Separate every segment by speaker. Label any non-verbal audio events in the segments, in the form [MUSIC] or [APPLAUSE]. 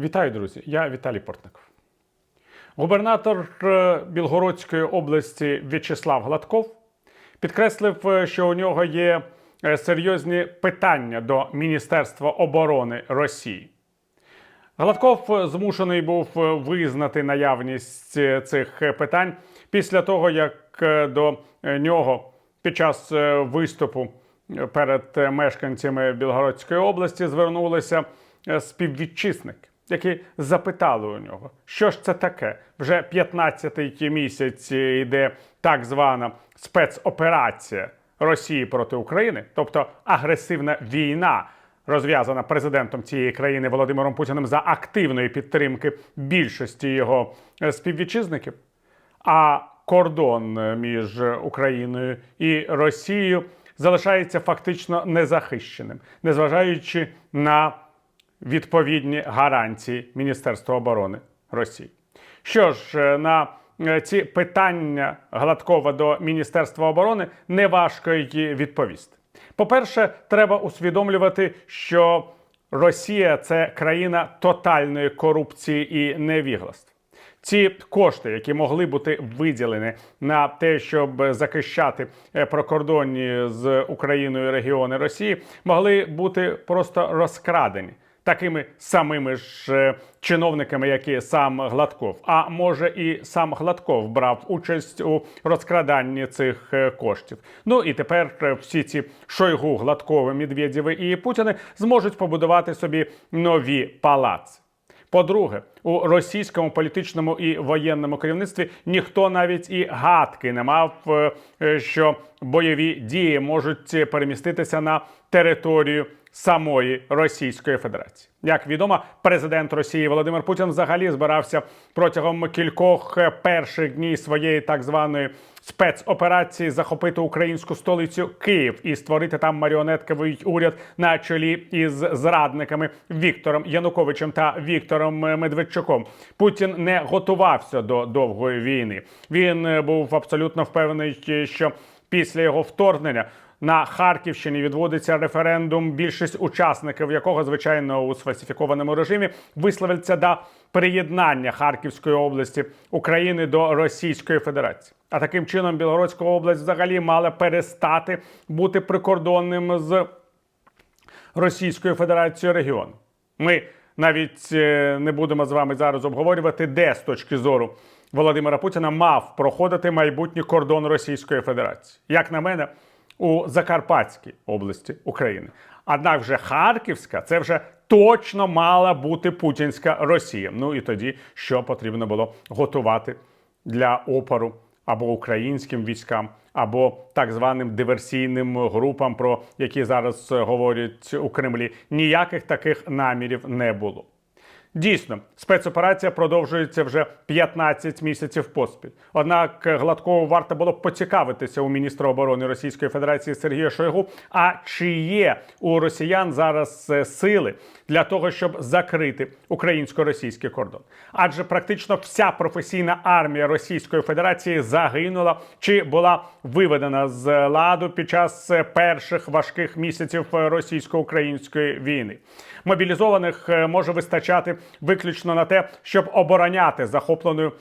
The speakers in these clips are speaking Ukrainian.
Speaker 1: Вітаю, друзі! Я Віталій Портников. Губернатор е, Білгородської області В'ячеслав Гладков підкреслив, е, що у нього є е, серйозні питання до Міністерства оборони Росії. Гладков змушений був визнати наявність цих питань після того, як до нього під час виступу перед мешканцями Білгородської області звернулися співвітчизники, які запитали у нього, що ж це таке? Вже 15-й місяць йде так звана спецоперація Росії проти України, тобто агресивна війна розв'язана президентом цієї країни Володимиром Путіним за активної підтримки більшості його е, співвітчизників. А кордон між Україною і Росією залишається фактично незахищеним, незважаючи на відповідні гарантії Міністерства оборони Росії. Що ж, е, на е, ці питання Гладкова до Міністерства оборони неважко й відповісти. По-перше, треба усвідомлювати, що Росія це країна тотальної корупції і невігластва. Ці кошти, які могли бути виділені на те, щоб захищати е, прикордонні з Україною регіони Росії, могли бути просто розкрадені такими самими ж е, чиновниками, як і сам Гладков. А може і сам Гладков брав участь у розкраданні цих е, коштів. Ну і тепер е, всі ці Шойгу, Гладкови, Медведєви і Путіни зможуть побудувати собі нові палаци. По-друге, у російському політичному і воєнному керівництві ніхто навіть і гадки не мав, що бойові дії можуть переміститися на територію самої Російської Федерації. Як відомо, президент Росії Володимир Путін взагалі збирався протягом кількох е, перших днів своєї так званої спецоперації захопити українську столицю Київ і створити там маріонетковий уряд на чолі із зрадниками Віктором Януковичем та Віктором Медведчуком. Путін не готувався до довгої війни. Він е, був абсолютно впевнений, що після його вторгнення. На Харківщині відводиться референдум, більшість учасників якого, звичайно, у сфальсифікованому режимі висловиться до приєднання Харківської області України до Російської Федерації. А таким чином Білгородська область взагалі мала перестати бути прикордонним з Російською Федерацією регіону. Ми навіть е, не будемо з вами зараз обговорювати, де з точки зору Володимира Путіна мав проходити майбутній кордон Російської Федерації. Як на мене, у Закарпатській області України. Однак вже Харківська це вже точно мала бути путінська Росія. Ну і тоді що потрібно було готувати для опору або українським військам, або так званим диверсійним групам, про які зараз е, говорять у Кремлі. Ніяких таких намірів не було. Дійсно, спецоперація продовжується вже 15 місяців поспіль. Однак Гладкову варто було б поцікавитися у міністра оборони Російської Федерації Сергія Шойгу. А чи є у росіян зараз е, сили для того, щоб закрити українсько-російський кордон? Адже практично вся професійна армія Російської Федерації загинула чи була виведена з ладу під час е, перших важких місяців е, російсько-української війни. Мобілізованих е, може вистачати виключно на те, щоб обороняти захопленою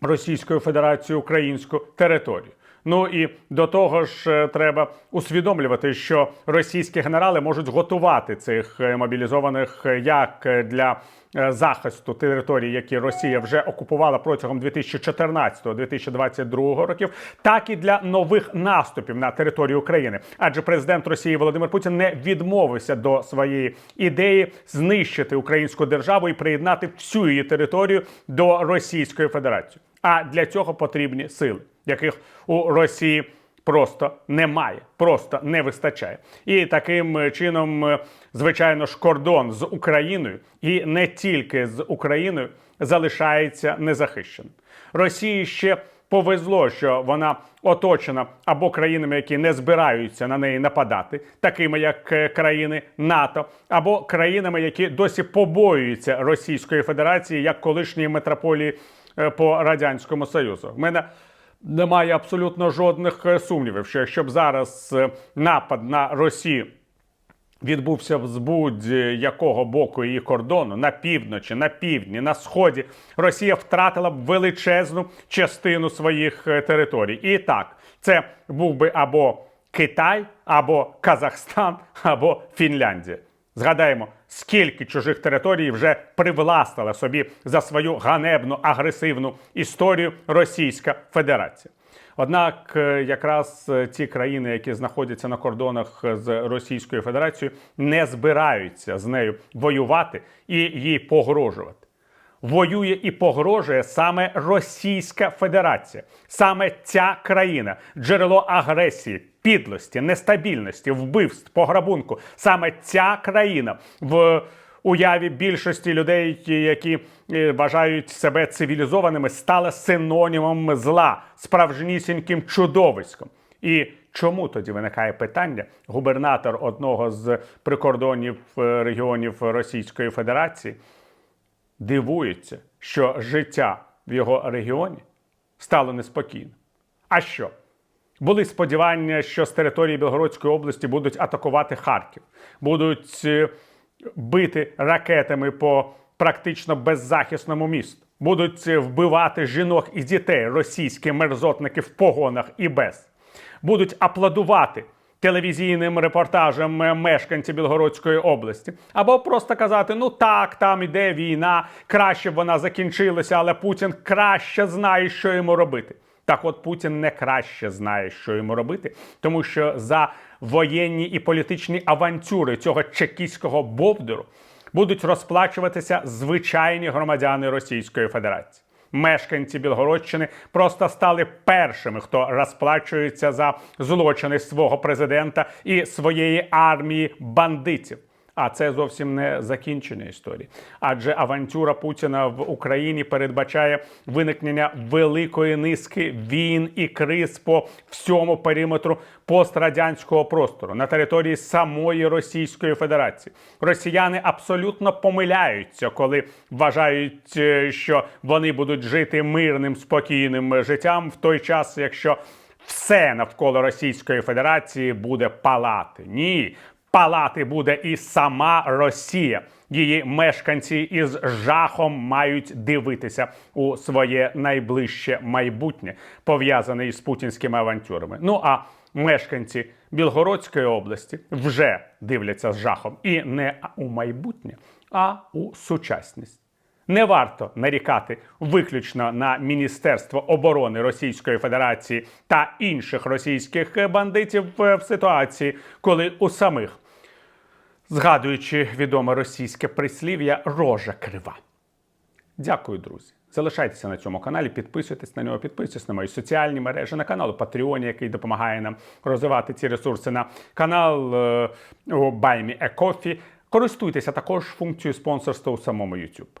Speaker 1: Російською Федерацією українську територію. Ну і до того ж, е, треба усвідомлювати, що російські генерали можуть готувати цих е, мобілізованих е, як для захисту територій, які Росія вже окупувала протягом 2014-2022 років, так і для нових наступів на територію України. Адже президент Росії Володимир Путін не відмовився до своєї ідеї знищити українську державу і приєднати всю її територію до Російської Федерації. А для цього потрібні сили, яких у Росії просто немає, просто не вистачає. І таким чином, е, звичайно ж, кордон з Україною і не тільки з Україною залишається незахищеним. Росії ще повезло, що вона оточена або країнами, які не збираються на неї нападати, такими як е, країни НАТО, або країнами, які досі побоюються Російської Федерації як колишньої метрополії е, по радянському союзу. В мене немає абсолютно жодних е, сумнівів, що якщо б зараз е, напад на Росію відбувся з будь-якого боку її кордону на півночі, на півдні, на сході, Росія втратила б величезну частину своїх е, територій. І так, це був би або Китай, або Казахстан, [LAUGHS] або Фінляндія. Згадаємо, скільки чужих територій вже привластила собі за свою ганебну агресивну історію Російська Федерація. Однак, е, якраз ці країни, які знаходяться на кордонах з Російською Федерацією, не збираються з нею воювати і їй погрожувати. Воює і погрожує саме Російська Федерація, саме ця країна, джерело агресії, підлості, нестабільності, вбивств, пограбунку. Саме ця країна в уяві більшості людей, які е, вважають себе цивілізованими, стала синонімом зла, справжнісіньким чудовиськом. І чому тоді виникає питання? Губернатор одного з прикордонів е, регіонів Російської Федерації дивується, що життя в його регіоні стало неспокійним. А що? Були сподівання, що з території Білгородської області будуть атакувати Харків, будуть е, бити ракетами по практично беззахисному місту, будуть е, вбивати жінок і дітей, російські мерзотники в погонах і без, будуть аплодувати телевізійним репортажем мешканці Білгородської області, або просто казати: ну так, там іде війна, краще б вона закінчилася, але Путін краще знає, що йому робити. Так, от Путін не краще знає, що йому робити, тому що за воєнні і політичні авантюри цього чекістського бовдуру будуть розплачуватися звичайні громадяни Російської Федерації. Мешканці Білгородщини просто стали першими, хто розплачується за злочини свого президента і своєї армії бандитів. А це зовсім не закінчення історії. Адже авантюра Путіна в Україні передбачає виникнення великої низки війн і криз по всьому периметру пострадянського простору на території самої Російської Федерації. Росіяни абсолютно помиляються, коли вважають, е, що вони будуть жити мирним спокійним життям в той час, якщо все навколо Російської Федерації буде палати. Ні, палати буде і сама Росія. Її мешканці із жахом мають дивитися у своє найближче майбутнє, пов'язане із путінськими авантюрами. Ну а мешканці Білгородської області вже дивляться з жахом і не у майбутнє, а у сучасність. Не варто нарікати виключно на Міністерство оборони Російської Федерації та інших російських бандитів в ситуації, коли у самих, згадуючи відоме російське прислів'я, рожа крива. Дякую, друзі. Залишайтеся на цьому каналі, підписуйтесь на нього, підписуйтесь на мої соціальні мережі, на канал Патреоні, який допомагає нам розвивати ці ресурси, на канал е, Баймі Екофі. Користуйтеся також функцією спонсорства у самому YouTube.